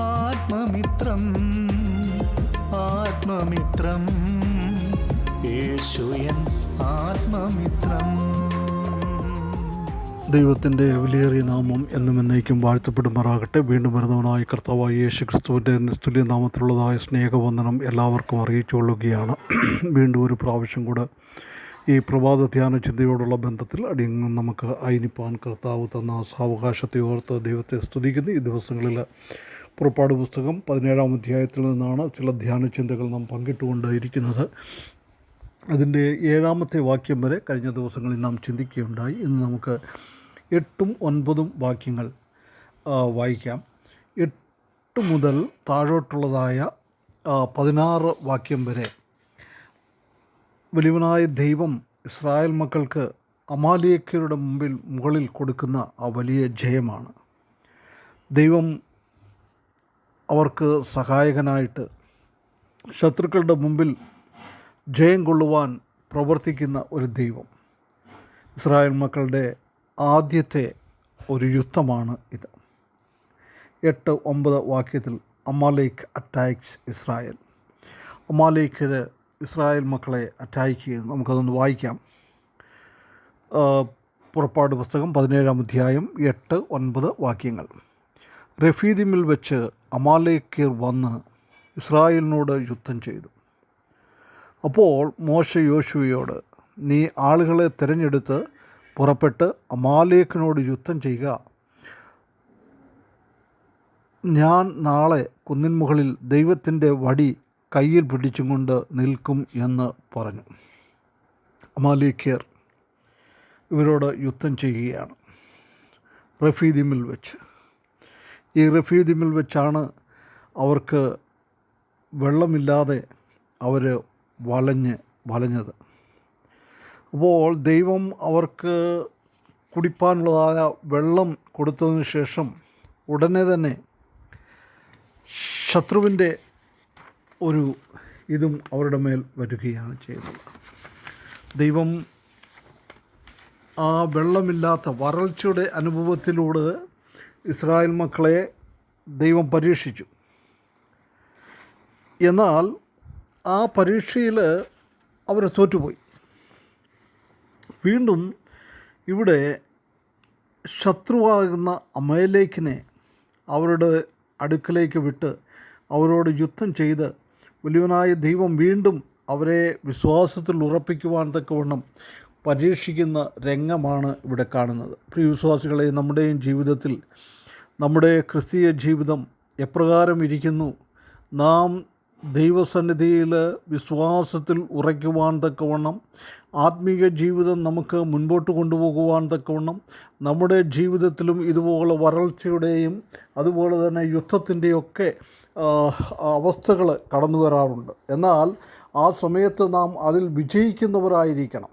ആത്മമിത്രം ആത്മമിത്രം. യേശുയൻ ആത്മമിത്രം. ദൈവത്തിന്റെ വിലയേറിയ നാമം എന്നും എന്നേക്കും വാഴ്ത്തപ്പെടുമാറാകട്ടെ. വീണ്ടും വരുന്നവനായ കർത്താവായ യേശു ക്രിസ്തുവിന്റെ നിസ്തുല്യ നാമത്തിലുള്ളതായ സ്നേഹവന്ദനം എല്ലാവർക്കും അറിയിച്ചുകൊള്ളുകയാണ്. വീണ്ടും ഒരു പ്രാവശ്യം കൂടെ ഈ പ്രഭാത ധ്യാന ചിന്തയോടുള്ള ബന്ധത്തിൽ അടിയങ്ങ് നമുക്ക് അയിനിപ്പാൻ കർത്താവ് തന്ന സാവകാശത്തെ ഓർത്ത് ദൈവത്തെ സ്തുതിക്കുന്നു. ഈ ദിവസങ്ങളിൽ പുറപ്പാട് പുസ്തകം പതിനേഴാം അധ്യായത്തിൽ നിന്നാണ് ചില ധ്യാന ചിന്തകൾ നാം പങ്കിട്ടുകൊണ്ടായിരിക്കുന്നത് അതിന്റെ ഏഴാമത്തെ വാക്യം വരെ കഴിഞ്ഞ ദിവസങ്ങളിൽ നാം ചിന്തിക്കുകയുണ്ടായി. ഇന്ന് നമുക്ക് എട്ടും ഒൻപതും വാക്യങ്ങൾ വായിക്കാം. എട്ട് മുതൽ താഴോട്ടുള്ളതായ പതിനാറ് വാക്യം വരെ. വലിയവനായ ദൈവം ഇസ്രായേൽ മക്കൾക്ക് അമാലിയക്കരുടെ മുമ്പിൽ മുകളിൽ കൊടുക്കുന്ന ആ വലിയ ജയമാണ്. ദൈവം അവർക്ക് സഹായകനായിട്ട് ശത്രുക്കളുടെ മുമ്പിൽ ജയം കൊള്ളുവാൻ പ്രവർത്തിക്കുന്ന ഒരു ദൈവം. ഇസ്രായേൽ മക്കളുടെ ആദ്യത്തെ ഒരു യുദ്ധമാണ് ഇത്. എട്ട് ഒമ്പത് വാക്യത്തിൽ അമാലേക്ക് അറ്റാക്സ് ഇസ്രായേൽ. അമാലേക്കർ ഇസ്രായേൽ മക്കളെ അറ്റാക്ക് ചെയ്യുന്നു. നമുക്കതൊന്ന് വായിക്കാം. പുറപ്പാട് പുസ്തകം പതിനേഴാം അധ്യായം എട്ട് ഒൻപത് വാക്യങ്ങൾ. റഫീദിമിൽ വെച്ച് അമാലേക്കർ വന്ന് ഇസ്രായേലിനോട് യുദ്ധം ചെയ്തു. അപ്പോൾ മോശ യോശുവയോട് നീ ആളുകളെ തിരഞ്ഞെടുത്ത് പുറപ്പെട്ട് അമാലേക്കിനോട് യുദ്ധം ചെയ്യുക. ഞാൻ നാളെ കുന്നിൻ മുകളിൽ ദൈവത്തിന്റെ വടി കയ്യിൽ പിടിച്ചും കൊണ്ട് നിൽക്കും എന്ന് പറഞ്ഞു. അമാലേക്കിയർ ഇവരോട് യുദ്ധം ചെയ്യുകയാണ് റഫീദിമിൽ വെച്ച്. ഈ റഫീദിമിൽ വെച്ചാണ് അവർക്ക് വെള്ളമില്ലാതെ അവർ വലഞ്ഞ് വലഞ്ഞത്. അപ്പോൾ ദൈവം അവർക്ക് കുടിപ്പാനുള്ളതായ വെള്ളം കൊടുത്തതിന് ശേഷം ഉടനെ തന്നെ ശത്രുവിന്റെ ഒരു ഇതും അവരുടെ മേൽ വരികയാണ് ചെയ്യുന്നത്. ദൈവം ആ വെള്ളമില്ലാത്ത വരൾച്ചയുടെ അനുഭവത്തിലൂടെ ഇസ്രായേൽ മക്കളെ ദൈവം പരീക്ഷിച്ചു. എന്നാൽ ആ പരീക്ഷയിൽ അവർ തോറ്റുപോയി. വീണ്ടും ഇവിടെ ശത്രുവാകുന്ന അമേലേക്കിനെ അവരുടെ അടുക്കലേക്ക് വിട്ട് അവരോട് യുദ്ധം ചെയ്ത് വലിയവനായ ദൈവം വീണ്ടും അവരെ വിശ്വാസത്തിൽ ഉറപ്പിക്കുവാൻ തക്കവണ്ണം പരീക്ഷിക്കുന്ന രംഗമാണ് ഇവിടെ കാണുന്നത്. പ്രിയ വിശ്വാസികളെ നമ്മുടെയും ജീവിതത്തിൽ നമ്മുടെ ക്രിസ്തീയ ജീവിതം എപ്രകാരം ഇരിക്കുന്നു? നാം ദൈവസന്നിധിയിൽ വിശ്വാസത്തിൽ ഉറയ്ക്കുവാൻ തക്കവണ്ണം ആത്മീയ ജീവിതം നമുക്ക് മുൻപോട്ട് കൊണ്ടുപോകുവാൻ തക്കവണ്ണം നമ്മുടെ ജീവിതത്തിലും ഇതുപോലെ വരൾച്ചയുടെയും അതുപോലെ തന്നെ യുദ്ധത്തിന്റെയൊക്കെ അവസ്ഥകൾ കടന്നു വരാറുണ്ട്. എന്നാൽ ആ സമയത്ത് നാം അതിൽ വിജയിക്കുന്നവരായിരിക്കണം.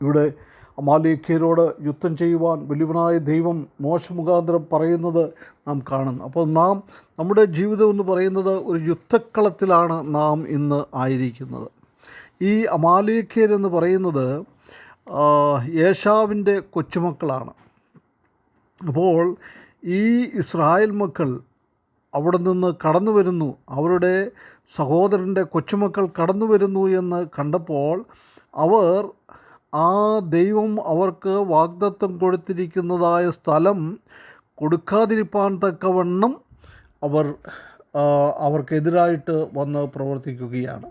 ഇവിടെ അമാലേഖ്യരോട് യുദ്ധം ചെയ്യുവാൻ വലിയവനായ ദൈവം മോശമുഖാന്തരം പറയുന്നത് നാം കാണുന്നു. അപ്പോൾ നാം നമ്മുടെ ജീവിതം എന്ന് പറയുന്നത് ഒരു യുദ്ധക്കളത്തിലാണ് നാം ഇന്ന് ആയിരിക്കുന്നത്. ഈ അമാലേഖ്യരെന്ന് പറയുന്നത് യേശാവിന്റെ കൊച്ചുമക്കളാണ്. അപ്പോൾ ഈ ഇസ്രായേൽ മക്കൾ അവിടെ നിന്ന് കടന്നു വരുന്നു. അവരുടെ സഹോദരന്റെ കൊച്ചുമക്കൾ കടന്നു വരുന്നു എന്ന് കണ്ടപ്പോൾ അവർ ആ ദൈവം അവർക്ക് വാഗ്ദത്വം കൊടുത്തിരിക്കുന്നതായ സ്ഥലം കൊടുക്കാതിരിപ്പാൻ തക്കവണ്ണം അവർ അവർക്കെതിരായിട്ട് വന്ന് പ്രവർത്തിക്കുകയാണ്.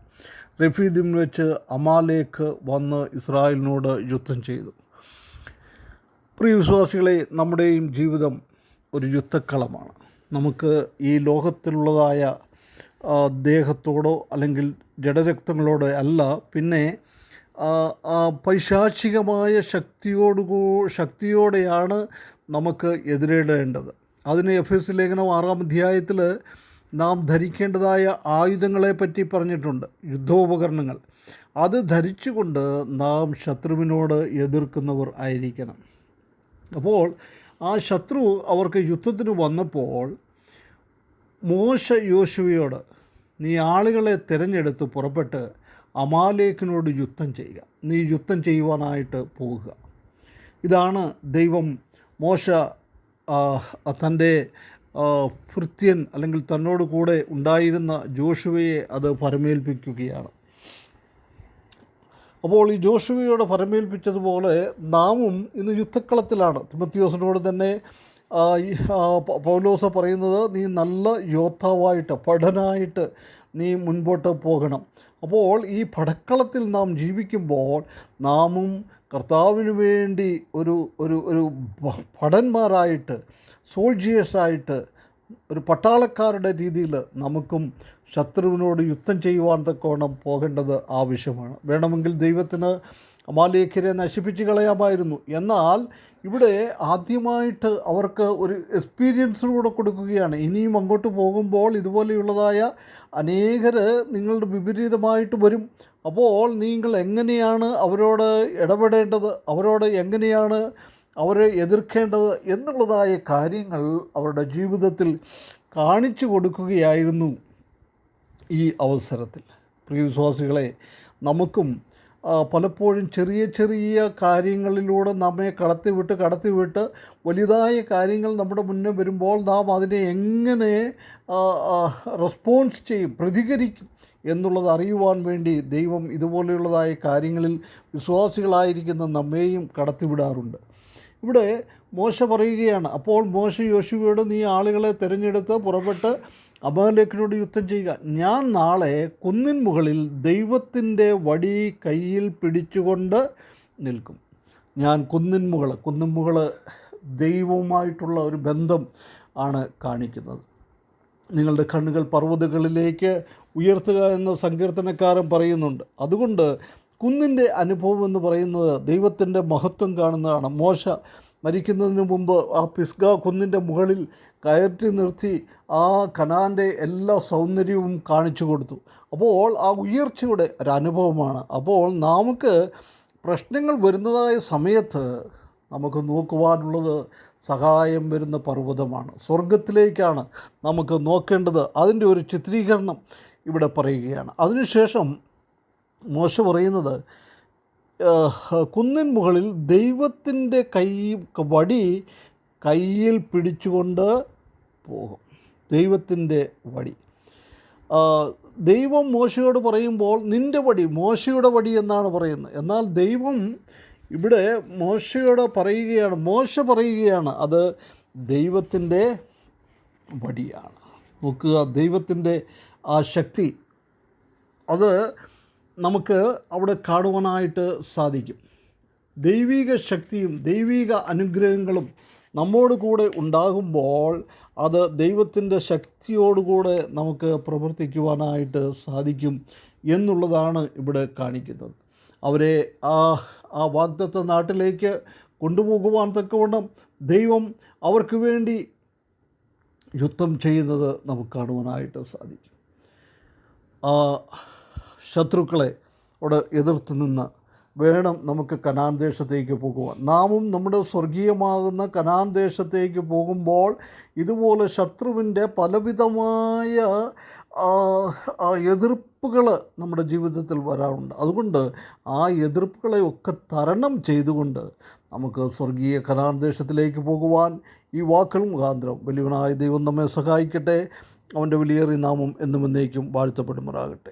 റഫീദിൽ വെച്ച് അമാലേക്ക് വന്ന് ഇസ്രായേലിനോട് യുദ്ധം ചെയ്തു. പ്രിയ വിശ്വാസികളെ നമ്മുടെയും ജീവിതം ഒരു യുദ്ധക്കളമാണ്. നമുക്ക് ഈ ലോകത്തിലുള്ളതായ ദേഹത്തോടോ അല്ലെങ്കിൽ ജഡരക്തങ്ങളോടോ അല്ല പിന്നെ പൈശാചികമായ ശക്തിയോട് ശക്തിയോടെയാണ് നമുക്ക് എതിരിടേണ്ടത്. അതിന് എഫ് എസ് ലേഖനം ആറാം അധ്യായത്തിൽ നാം ധരിക്കേണ്ടതായ ആയുധങ്ങളെപ്പറ്റി പറഞ്ഞിട്ടുണ്ട്. യുദ്ധോപകരണങ്ങൾ. അത് ധരിച്ചുകൊണ്ട് നാം ശത്രുവിനോട് എതിർക്കുന്നവർ ആയിരിക്കണം. അപ്പോൾ ആ ശത്രു അവർക്ക് യുദ്ധത്തിന് വന്നപ്പോൾ മോശ യോശുവയോട് നീ ആളുകളെ തിരഞ്ഞെടുത്ത് പുറപ്പെട്ട് അമാലേക്കിനോട് യുദ്ധം ചെയ്യുക. നീ യുദ്ധം ചെയ്യുവാനായിട്ട് പോവുക ഇതാണ് ദൈവം മോശ തന്റെ ഭൃത്യൻ അല്ലെങ്കിൽ തന്നോട് കൂടെ ഉണ്ടായിരുന്ന ജോഷുവയെ അത് പരമേൽപ്പിക്കുകയാണ് അപ്പോൾ ഈ ജോഷുവയോട് പരമേൽപ്പിച്ചതുപോലെ നാമും ഇന്ന് യുദ്ധക്കളത്തിലാണ്. തിമത്തിയോസിനോട് തന്നെ പൗലോസ പറയുന്നത് നീ നല്ല യോദ്ധാവായിട്ട് പഠനായിട്ട് നീ മുൻപോട്ട് പോകണം. അപ്പോൾ ഈ പടക്കളത്തിൽ നാം ജീവിക്കുമ്പോൾ നാമും കർത്താവിന് വേണ്ടി ഒരു ഒരു ഒരു ഭടന്മാരായിട്ട് സോൾജിയേഴ്സായിട്ട് ഒരു പട്ടാളക്കാരുടെ രീതിയിൽ നമുക്കും ശത്രുവിനോട് യുദ്ധം ചെയ്യുവാൻ തക്കോണം പോകേണ്ടത് ആവശ്യമാണ്. വേണമെങ്കിൽ ദൈവത്തിന് അമാലേഖരെ നശിപ്പിച്ച് കളയാമായിരുന്നു. എന്നാൽ ഇവിടെ ആദ്യമായിട്ട് അവർക്ക് ഒരു എക്സ്പീരിയൻസിലൂടെ കൊടുക്കുകയാണ്. ഇനിയും അങ്ങോട്ട് പോകുമ്പോൾ ഇതുപോലെയുള്ളതായ അനേകർ നിങ്ങളുടെ വിപരീതമായിട്ട് വരും. അപ്പോൾ നിങ്ങൾ എങ്ങനെയാണ് അവരോട് ഇടപെടേണ്ടത്? അവരോട് എങ്ങനെയാണ് അവരെ എതിർക്കേണ്ടത്? എന്നുള്ളതായ കാര്യങ്ങൾ അവരുടെ ജീവിതത്തിൽ കാണിച്ചു കൊടുക്കുകയായിരുന്നു. ഈ അവസരത്തിൽ. പ്രിയ വിശ്വാസികളെ നമുക്കും പലപ്പോഴും ചെറിയ ചെറിയ കാര്യങ്ങളിലൂടെ നമ്മെ കടത്തിവിട്ട് കടത്തിവിട്ട് വലുതായ കാര്യങ്ങൾ നമ്മുടെ മുന്നേ വരുമ്പോൾ നാം അതിനെ എങ്ങനെ റെസ്പോൺസ് ചെയ്യും പ്രതികരിക്കും എന്നുള്ളത് അറിയുവാൻ വേണ്ടി ദൈവം ഇതുപോലെയുള്ളതായ കാര്യങ്ങളിൽ വിശ്വാസികളായിരിക്കുന്ന നമ്മെയും കടത്തിവിടാറുണ്ട്. ഇവിടെ മോശ പറയുകയാണ്. അപ്പോൾ മോശ യോശുവയോട് നീ ആളുകളെ തിരഞ്ഞെടുത്ത് പുറപ്പെട്ട് അബാലേഖിനോട് യുദ്ധം ചെയ്യുക. ഞാൻ നാളെ കുന്നിൻ മുകളിൽ ദൈവത്തിന്റെ വടി കയ്യിൽ പിടിച്ചുകൊണ്ട് നിൽക്കും. ഞാൻ കുന്നിൻ മുകൾ കുന്നിൻ മുകൾ ദൈവവുമായിട്ടുള്ള ഒരു ബന്ധം ആണ് കാണിക്കുന്നത്. നിങ്ങളുടെ കണ്ണുകൾ പർവതങ്ങളിലേക്ക് ഉയർത്തുക എന്ന് സങ്കീർത്തനക്കാരൻ പറയുന്നുണ്ട്. അതുകൊണ്ട് കുന്നിന്റെ അനുഭവം എന്ന് പറയുന്നത് ദൈവത്തിന്റെ മഹത്വം കാണുന്നതാണ്. മോശ മരിക്കുന്നതിന് മുമ്പ് ആ പിസ്ഗ കുന്നിന്റെ മുകളിൽ കയറ്റി നിർത്തി ആ കനാന്റെ എല്ലാ സൗന്ദര്യവും കാണിച്ചു കൊടുത്തു. അപ്പോൾ ആ ഉയർച്ചയുടെ ഒരു അനുഭവമാണ്. അപ്പോൾ നമുക്ക് പ്രശ്നങ്ങൾ വരുന്നതായ സമയത്ത് നമുക്ക് നോക്കുവാനുള്ളത് സഹായം വരുന്ന പർവതമാണ്. സ്വർഗത്തിലേക്കാണ് നമുക്ക് നോക്കേണ്ടത്. അതിന്റെ ഒരു ചിത്രീകരണം ഇവിടെ പറയുകയാണ്. അതിനുശേഷം മോശ പറയുന്നത് കുന്നിൻ മുകളിൽ ദൈവത്തിന്റെ കൈ വടി കയ്യിൽ പിടിച്ചുകൊണ്ട് പോകും. ദൈവത്തിന്റെ വടി. ദൈവം മോശയോട് പറയുമ്പോൾ നിന്റെ വടി മോശയുടെ വടി എന്നാണ് പറയുന്നത്. എന്നാൽ ദൈവം ഇവിടെ മോശയോട് പറയുകയാണ് മോശ പറയുകയാണ് അത് ദൈവത്തിന്റെ വടിയാണ്. നോക്കുക ദൈവത്തിന്റെ ആ ശക്തി അത് നമുക്ക് അവിടെ കാണുവാനായിട്ട് സാധിക്കും. ദൈവിക ശക്തിയും ദൈവിക അനുഗ്രഹങ്ങളും നമ്മോട് കൂടെ ഉണ്ടാകുമ്പോൾ അത് ദൈവത്തിന്റെ ശക്തിയോടുകൂടെ നമുക്ക് പ്രവർത്തിക്കുവാനായിട്ട് സാധിക്കും എന്നുള്ളതാണ് ഇവിടെ കാണിക്കുന്നത്. അവരെ ആ ആ വാഗ്ദത്ത നാട്ടിലേക്ക് കൊണ്ടുപോകുവാൻ തക്കവണ്ണം ദൈവം അവർക്ക് വേണ്ടി യുദ്ധം ചെയ്യുന്നത് നമുക്ക് കാണുവാനായിട്ട് സാധിക്കും. ശത്രുക്കളെ അവിടെ എതിർത്ത് നിന്ന് വേണം നമുക്ക് കനാൻ ദേശത്തേക്ക് പോകുവാൻ. നാമും നമ്മുടെ സ്വർഗീയമാകുന്ന കനാൻ ദേശത്തേക്ക് പോകുമ്പോൾ ഇതുപോലെ ശത്രുവിന്റെ പലവിധമായ എതിർപ്പുകൾ നമ്മുടെ ജീവിതത്തിൽ വരാറുണ്ട്. അതുകൊണ്ട് ആ എതിർപ്പുകളെ ഒക്കെ തരണം ചെയ്തുകൊണ്ട് നമുക്ക് സ്വർഗീയ കനാൻ ദേശത്തിലേക്ക് പോകുവാൻ ഈ വാക്കുകൾ മുഖാന്തരം വലിയവനായ ദൈവം നമ്മെ സഹായിക്കട്ടെ. അവന്റെ വിലയേറിയ നാമം എന്നും എന്നേക്കും വാഴ്ത്തപ്പെടുമാറാകട്ടെ.